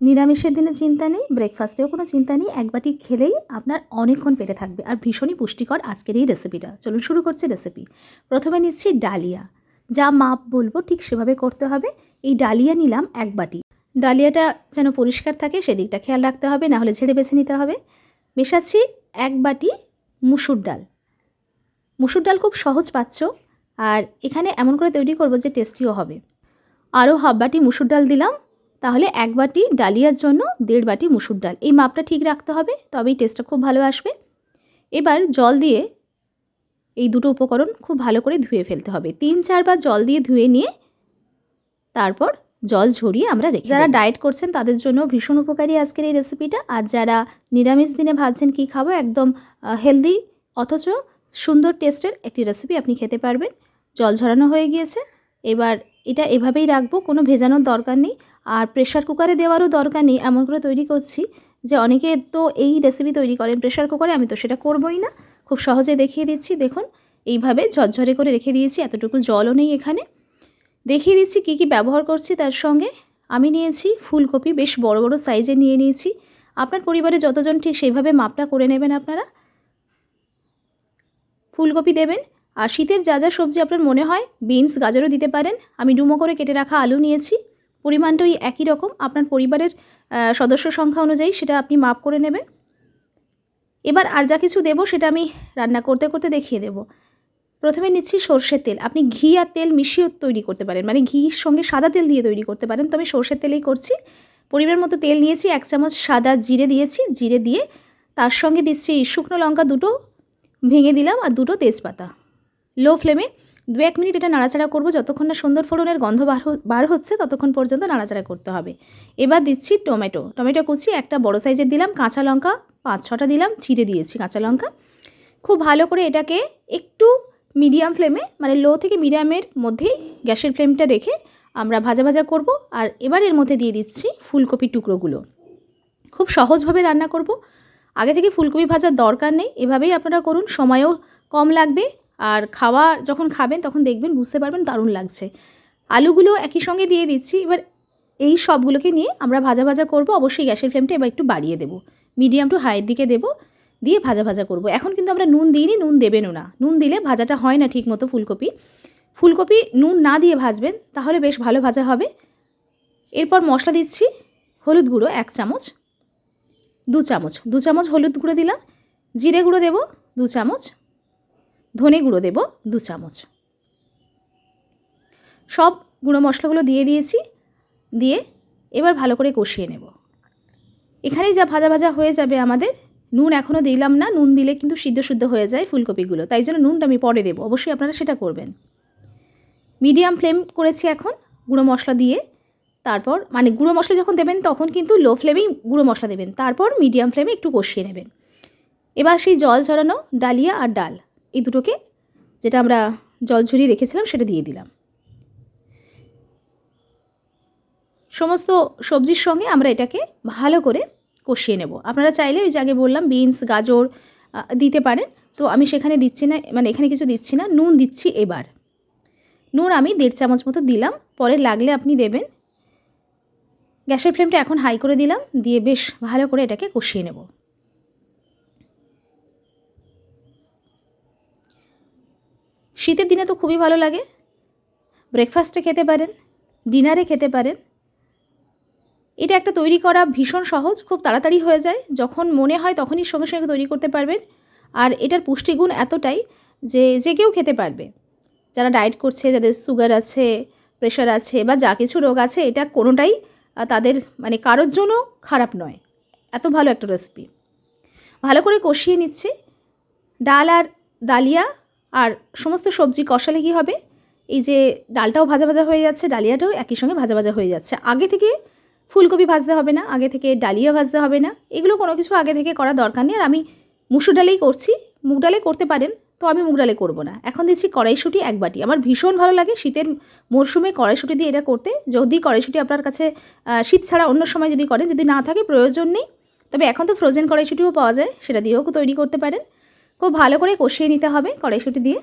নিরামিষের দিনে চিন্তা নেই ব্রেকফাস্টেও কোনো চিন্তা নেই, এক বাটি খেলেই আপনার অনেকক্ষণ পেটে থাকবে। আর ভীষণই পুষ্টিকর আজকের এই রেসিপিটা চলুন শুরু করছি রেসিপি প্রথমে নিচ্ছি ডালিয়া। যা মাপ বলব ঠিক সেভাবে করতে হবে। এই ডালিয়া নিলাম এক বাটি। ডালিয়াটা যেন পরিষ্কার থাকে সেদিকটা খেয়াল রাখতে হবে, না হলে ঝেড়ে বেছে নিতে হবে। মেশাচ্ছি এক বাটি মুসুর ডাল। মুসুর ডাল খুব সহজ পাচ্ছ, আর এখানে এমন করে তৈরি করব যে টেস্টিও হবে। আরও হাফ বাটি মুসুর ডাল দিলাম। তাহলে এক বাটি ডালিয়ার জন্য দেড় বাটি মুসুর ডাল। এই মাপটা ঠিক রাখতে হবে তবেই টেস্টটা খুব ভালো আসবে। এবার জল দিয়ে এই দুটো উপকরণ খুব ভালো করে ধুয়ে ফেলতে হবে। তিন চারবার জল দিয়ে ধুয়ে নিয়ে তারপর জল ঝরিয়ে আমরা রেখে যারা ডায়েট করছেন তাদের জন্য ভীষণ উপকারী আজকের এই রেসিপিটা আর যারা নিরামিষ দিনে ভাবছেন কি খাব একদম হেলদি অথচ সুন্দর টেস্টের একটি রেসিপি আপনি খেতে পারবেন। জল ঝরানো হয়ে গিয়েছে। এবার এটা এভাবেই রাখব কোনো ভেজানোর দরকার নেই। আর প্রেশার কুকারে দেওয়ারও দরকার নেই, এমন করে তৈরি করছি যে অনেকে তো এই রেসিপি তৈরি করেন প্রেশার কুকারে আমি তো সেটা করবই না। খুব সহজে দেখিয়ে দিচ্ছি, দেখুন, এইভাবে ঝরঝরে করে রেখে দিয়েছি, এতটুকু জলও নেই এখানে। দেখিয়ে দিচ্ছি কি কি ব্যবহার করছি তার সঙ্গে। আমি নিয়েছি ফুলকপি, বেশ বড় বড় সাইজে নিয়ে নিয়েছি। আপনার পরিবারে যতজন ঠিক সেইভাবে মাপটা করে নেবেন আপনারা? ফুলকপি দেবেন, আর শীতের যা যা সবজি আপনার মনে হয় বিনস গাজরও দিতে পারেন। আমি ডুমো করে কেটে রাখা আলু নিয়েছি। পরিমাণটা ওই একই রকম। আপনার পরিবারের সদস্য সংখ্যা অনুযায়ী সেটা আপনি মাপ করে নেবেন। এবার আর যা কিছু দেবো সেটা আমি রান্না করতে করতে দেখিয়ে দেব। প্রথমে নিচ্ছি সর্ষের তেল। আপনি ঘি আর তেল মিশিয়েও তৈরি করতে পারেন। মানে ঘির সঙ্গে সাদা তেল দিয়ে তৈরি করতে পারেন। তো আমি সর্ষের তেলেই করছি। পরিবার মতো তেল নিয়েছি, এক চামচ সাদা জিরে দিয়েছি। জিরে দিয়ে তার সঙ্গে দিচ্ছি শুকনো লঙ্কা দুটো, ভেঙে দিলাম, আর দুটো তেজপাতা। লো ফ্লেমে দু এক মিনিট এটা নাড়াচাড়া করব, যতক্ষণ না সুন্দর ফোড়নের গন্ধ বার বার হচ্ছে, ততক্ষণ পর্যন্ত নাড়াচাড়া করতে হবে। এবার দিচ্ছি টমেটো। টমেটো কুচি একটা বড় সাইজের দিলাম, কাঁচা লঙ্কা পাঁচ ছটা দিলাম, ছিঁড়ে দিয়েছি কাঁচা লঙ্কা। খুব ভালো করে এটাকে একটু মিডিয়াম ফ্লেমে মানে লো থেকে মিডিয়ামের মধ্যেই গ্যাসের ফ্লেমটা রেখে আমরা ভাজা ভাজা করব, আর এবার এর মধ্যে দিয়ে দিচ্ছি ফুলকপির টুকরোগুলো। খুব সহজভাবে রান্না করব। আগে থেকে ফুলকপি ভাজার দরকার নেই, এভাবেই আপনারা করুন, সময়ও কম লাগবে আর খাওয়া যখন খাবেন, তখন দেখবেন বুঝতে পারবেন দারুণ লাগছে। আলুগুলো একই সঙ্গে দিয়ে দিচ্ছি, এবার এই সবগুলোকে নিয়ে আমরা ভাজা ভাজা করব। অবশ্যই গ্যাসের ফ্লেমটা এবার একটু বাড়িয়ে দেবো। মিডিয়াম টু হাইয়ের দিকে দেবো, দিয়ে ভাজা ভাজা করব। এখন কিন্তু আমরা নুন দিইনি, নুন দেবেনও না। নুন দিলে ভাজাটা হয় না ঠিক মতো ফুলকপি। ফুলকপি নুন না দিয়ে ভাজবেন, তাহলে বেশ ভালো ভাজা হবে। এরপর মশলা দিচ্ছি, হলুদ গুঁড়ো এক চামচ, দু চামচ। দু চামচ হলুদ গুঁড়ো দিলাম, জিরে গুঁড়ো দেবো, দু চামচ। ধনে গুঁড়ো দেব দু চামচ। সব গুঁড়ো মশলাগুলো দিয়ে দিয়েছি, দিয়ে এবার ভালো করে কষিয়ে নেব। এখানেই যা ভাজা ভাজা হয়ে যাবে আমাদের, নুন এখনও দিলাম না, নুন দিলে কিন্তু সিদ্ধ শুদ্ধ হয়ে যায় ফুলকপিগুলো, তাই জন্য নুনটা আমি পরে দেবো, অবশ্যই আপনারা সেটা করবেন। মিডিয়াম ফ্লেম করেছি এখন গুঁড়ো মশলা দিয়ে, তারপর মানে গুঁড়ো মশলা যখন দেবেন তখন কিন্তু লো ফ্লেমেই গুঁড়ো মশলা দেবেন, তারপর মিডিয়াম ফ্লেমে একটু কষিয়ে নেবেন। এবার সেই জল ঝরানো ডালিয়া আর ডাল এই দুটোকে যেটা আমরা জল ঝরিয়ে রেখেছিলাম সেটা দিয়ে দিলাম। সমস্ত সবজির সঙ্গে আমরা এটাকে ভালো করে কষিয়ে নেব। আপনারা চাইলে ওই যে আগে বললাম বিনস, গাজর দিতে পারেন। তো আমি সেখানে দিচ্ছি না মানে এখানে কিছু দিচ্ছি না, নুন দিচ্ছি এবার। নুন আমি দেড় চামচ মতো দিলাম, পরে লাগলে আপনি দেবেন। গ্যাসের ফ্লেমটা এখন হাই করে দিলাম, দিয়ে বেশ ভালো করে এটাকে কষিয়ে নেব। শীতের দিনে তো খুবই ভালো লাগে। ব্রেকফাস্টে খেতে পারেন ডিনারে খেতে পারেন। এটা একটা তৈরি করা ভীষণ সহজ, খুব তাড়াতাড়ি হয়ে যায়। যখন মনে হয় তখনই সঙ্গে সঙ্গে তৈরি করতে পারবেন। আর এটার পুষ্টিগুণ এতটাই যে যে কেউ খেতে পারবে। যারা ডায়েট করছে, যাদের সুগার আছে প্রেশার আছে বা যা কিছু রোগ আছে, এটা কোনোটাই তাদের মানে কারোর জন্য খারাপ নয়। এত ভালো একটা রেসিপি ভালো করে কষিয়ে নিচ্ছি। ডাল আর ডালিয়া আর সমস্ত সবজি কষালে কী হবে? এই যে ডালটাও ভাজা ভাজা হয়ে যাচ্ছে, ডালিয়াটাও একই সঙ্গে ভাজা ভাজা হয়ে যাচ্ছে। আগে থেকে ফুলকপি ভাজতে হবে না, আগে থেকে ডালিয়া ভাজতে হবে না। এগুলো কোনো কিছু আগে থেকে করা দরকার নেই। আর আমি মুসুর ডালেই করছি। মুগ ডালে করতে পারেন, তো আমি মুগ ডালে করব না। এখন দিচ্ছি কড়াইশুঁটি এক বাটি। আমার ভীষণ ভালো লাগে শীতের মরশুমে কড়াইশুঁটি দিয়ে এটা করতে। যদি কড়াইশুঁটি আপনার কাছে শীত ছাড়া অন্য সময় যদি করেন, যদি না থাকে প্রয়োজন নেই। তবে এখন তো ফ্রোজেন কড়াইশুঁটিও পাওয়া যায়, সেটা দিয়েও তৈরি করতে পারেন। খুব ভালো করে কষিয়ে নিতে হবে কড়াইশুঁটি দিয়ে।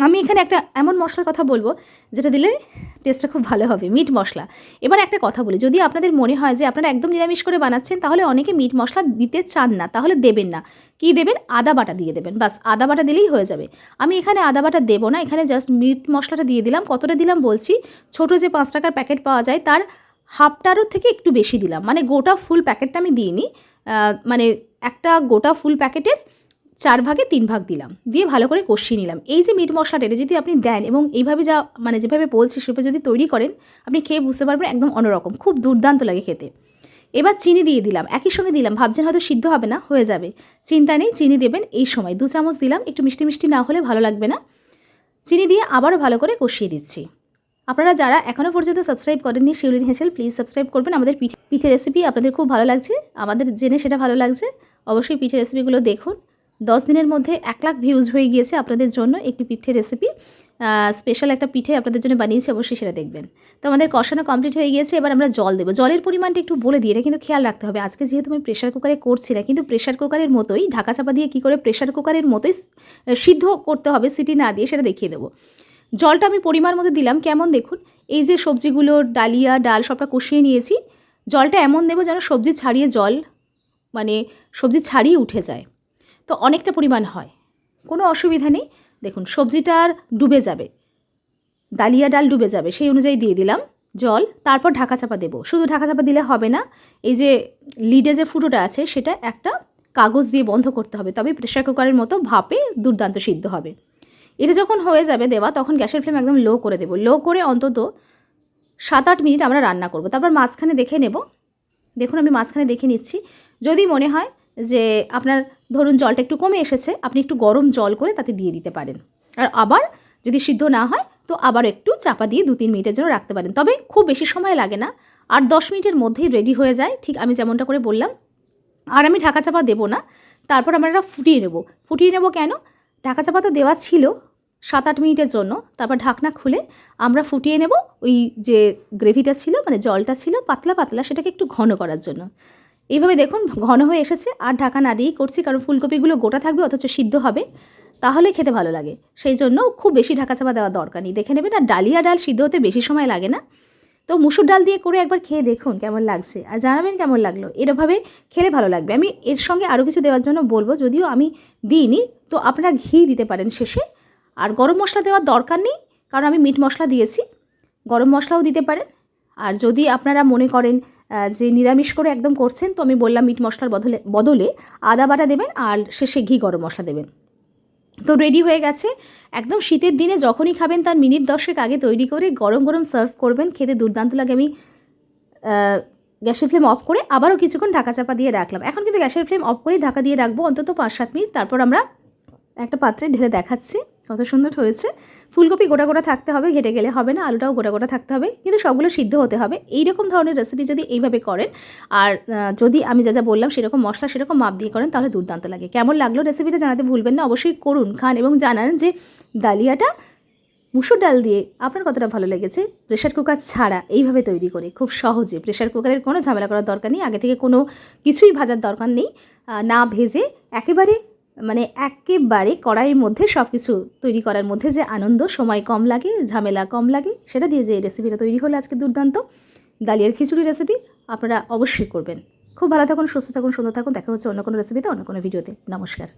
আমি এখানে একটা এমন মশলার কথা বলব, যেটা দিলে টেস্টটা খুব ভালো হবে মিট মশলা। এবার একটা কথা বলি, যদি আপনাদের মনে হয় যে আপনারা একদম নিরামিষ করে বানাচ্ছেন, তাহলে অনেকে মিট মশলা দিতে চান না, তাহলে দেবেন না। কি দেবেন? আদা বাটা দিয়ে দেবেন, বাস আদা বাটা দিলেই হয়ে যাবে। আমি এখানে আদা বাটা দেবো না, এখানে জাস্ট মিট মশলাটা দিয়ে দিলাম। কতটা দিলাম বলছি? ছোট যে পাঁচ টাকার প্যাকেট পাওয়া যায়, তার হাফটারও থেকে একটু বেশি দিলাম। মানে গোটা ফুল প্যাকেটটা আমি দিইনি। মানে একটা গোটা ফুল প্যাকেটের চার ভাগে তিন ভাগ দিলাম। দিয়ে ভালো করে কষিয়ে নিলাম। এই যে মিট মশলাটা, এটা যদি আপনি দেন এবং এইভাবে যা মানে যেভাবে বলছি, সেভাবে যদি তৈরি করেন, আপনি খেয়ে বুঝতে পারবেন একদম অন্যরকম। খুব দুর্দান্ত লাগে খেতে। এবার চিনি দিয়ে দিলাম। একই সঙ্গে দিলাম। ভাবছেন হয়তো সিদ্ধ হবে না, হয়ে যাবে। চিন্তা নেই, চিনি দেবেন এই সময়। দু চামচ দিলাম। একটু মিষ্টি মিষ্টি না হলে ভালো লাগবে না। চিনি দিয়ে আবারও ভালো করে কষিয়ে দিচ্ছি। আপনারা যারা এখনও পর্যন্ত সাবস্ক্রাইব করেননি শিউলিন হেসেল প্লিজ সাবস্ক্রাইব করবেন। আমাদের পিঠে পিঠে রেসিপি আপনাদের খুব ভালো লাগছে। আমাদের জেনে সেটা ভালো লাগছে। অবশ্যই পিঠে রেসিপিগুলো দেখুন। দশ দিনের মধ্যে এক লাখ ভিউজ হয়ে গিয়েছে আপনাদের জন্য একটি পিঠে রেসিপি স্পেশাল একটা পিঠে আপনাদের জন্য বানিয়েছি, অবশ্যই সেটা দেখবেন। তো আমাদের কষানো কমপ্লিট হয়ে গিয়েছে, এবার আমরা জল দেবো। জলের পরিমাণটা একটু বলে দিই, এটা কিন্তু খেয়াল রাখতে হবে। আজকে যেহেতু আমি প্রেশার কুকারে করছি না, কিন্তু প্রেশার কুকারের মতোই, ঢাকা চাপা দিয়ে কী করে প্রেশার কুকারের মতোই সিদ্ধ করতে হবে, সিটি না দিয়ে সেটা দেখিয়ে দেবো। জলটা আমি পরিমাণ মতো দিলাম, কেমন দেখুন? এই যে সবজিগুলো, ডালিয়া, ডাল সবটা কষিয়ে নিয়েছি। জলটা এমন দেবো যেন সবজি ছাড়িয়ে জল মানে সবজি ছাড়িয়ে উঠে যায়। তো অনেকটা পরিমাণ হয়। কোনো অসুবিধা নেই। দেখুন, সবজিটা আর ডুবে যাবে। ডালিয়া ডাল ডুবে যাবে, সেই অনুযায়ী দিয়ে দিলাম জল। তারপর ঢাকা চাপা দেবো। শুধু ঢাকা চাপা দিলে হবে না, এই যে লিডে যে ফুটোটা আছে, সেটা একটা কাগজ দিয়ে বন্ধ করতে হবে। তবে প্রেশার কুকারের মতো ভাপে দুর্দান্ত সিদ্ধ হবে। এটা যখন হয়ে যাবে দেওয়া, তখন গ্যাসের ফ্লেম একদম লো করে দেবো। লো করে অন্তত সাত আট মিনিট আমরা রান্না করব। তারপর মাঝখানে দেখে নেব। দেখুন, আমি মাঝখানে দেখে নিচ্ছি। যদি মনে হয় যে আপনার ধরুন জলটা একটু কমে এসেছে, আপনি একটু গরম জল করে তাতে দিয়ে দিতে পারেন। আর আবার যদি সিদ্ধ না হয়, তো আবার একটু চাপা দিয়ে দু তিন মিনিটের জন্য রাখতে পারেন। তবে খুব বেশি সময় লাগে না, আর দশ মিনিটের মধ্যেই রেডি হয়ে যায়। ঠিক আমি যেমনটা করে বললাম। আর আমি ঢাকা চাপা দেবো না, তারপর আমরা এটা ফুটিয়ে নেব। ফুটিয়ে নেব কেন? ঢাকা চাপা তো দেওয়া ছিল সাত আট মিনিটের জন্য, তারপর ঢাকনা খুলে আমরা ফুটিয়ে নেব ওই যে গ্রেভিটা ছিল মানে জলটা ছিল পাতলা পাতলা সেটাকে একটু ঘন করার জন্য। এইভাবে দেখুন, ঘন হয়ে এসেছে। আর ঢাকা না দিয়েই করছি, কারণ ফুলকপিগুলো গোটা থাকবে, অথচ সিদ্ধ হবে। তাহলে খেতে ভালো লাগে। সেই জন্য খুব বেশি ঢাকা চাপা দেওয়ার দরকার নেই। দেখে নেবেন, আর ডালিয়া ডাল সিদ্ধ হতে বেশি সময় লাগে না। তো মুসুর ডাল দিয়ে করে একবার খেয়ে দেখুন কেমন লাগছে। আর জানাবেন কেমন লাগল। এরভাবে খেলে ভালো লাগবে। আমি এর সঙ্গে আরও কিছু দেওয়ার জন্য বলব, যদিও আমি দিইনি। তো আপনারা ঘি দিতে পারেন শেষে। আর গরম মশলা দেওয়ার দরকার নেই, কারণ আমি মিট মশলা দিয়েছি। গরম মশলাও দিতে পারেন। আর যদি আপনারা মনে করেন যে নিরামিষ করে একদম করছেন, তো আমি বললাম মিট মশলার বদলে বদলে আদা বাটা দেবেন আর শেষে ঘি গরম মশলা দেবেন। তো রেডি হয়ে গেছে। একদম শীতের দিনে যখনই খাবেন তার মিনিট দশেক আগে তৈরি করে গরম গরম সার্ভ করবেন। খেতে দুর্দান্ত লাগে। আমি গ্যাসের ফ্লেম অফ করে আবারও কিছুক্ষণ ঢাকা চাপা দিয়ে রাখলাম। এখন কিন্তু গ্যাসের ফ্লেম অফ করে ঢাকা দিয়ে রাখব। অন্তত পাঁচ সাত মিনিট। তারপর আমরা একটা পাত্রে ঢেলে দেখাচ্ছি। কত সুন্দর হয়েছে। ফুলকপি গোটা গোটা থাকতে হবে, ঘেটে গেলে হবে না, আলুটাও গোটা গোটা থাকতে হবে, কিন্তু সবগুলো সিদ্ধ হতে হবে। এই রকম ধরনের রেসিপি যদি এইভাবে করেন, আর যদি আমি যা যা বললাম সেরকম মশলা, সেরকম মাপ দিয়ে করেন, তাহলে দুর্দান্ত লাগে। কেমন লাগল রেসিপিটা জানাতে ভুলবেন না, অবশ্যই করুন। খান এবং জানান যে ডালিয়াটা মুসুর ডাল দিয়ে আপনার কতটা ভালো লেগেছে। প্রেশার কুকার ছাড়া এইভাবে তৈরি করে, খুব সহজে। প্রেশার কুকারের কোনো ঝামেলা করার দরকার নেই, আগে থেকে কোনো কিছুই ভাজার দরকার নেই। না ভেজে একেবারে মানে একেবারে কড়াইয়ের মধ্যে সব কিছু তৈরি করার মধ্যে যে আনন্দ, সময় কম লাগে, ঝামেলা কম লাগে, সেটা দিয়ে যে রেসিপিটা তৈরি হলো আজকে দুর্দান্ত। ডালিয়ার খিচুড়ি রেসিপি আপনারা অবশ্যই করবেন। খুব ভালো থাকুন, সুস্থ থাকুন, সুন্দর থাকুন। দেখা হচ্ছে অন্য কোনো রেসিপিতে অন্য কোনো ভিডিওতে। নমস্কার।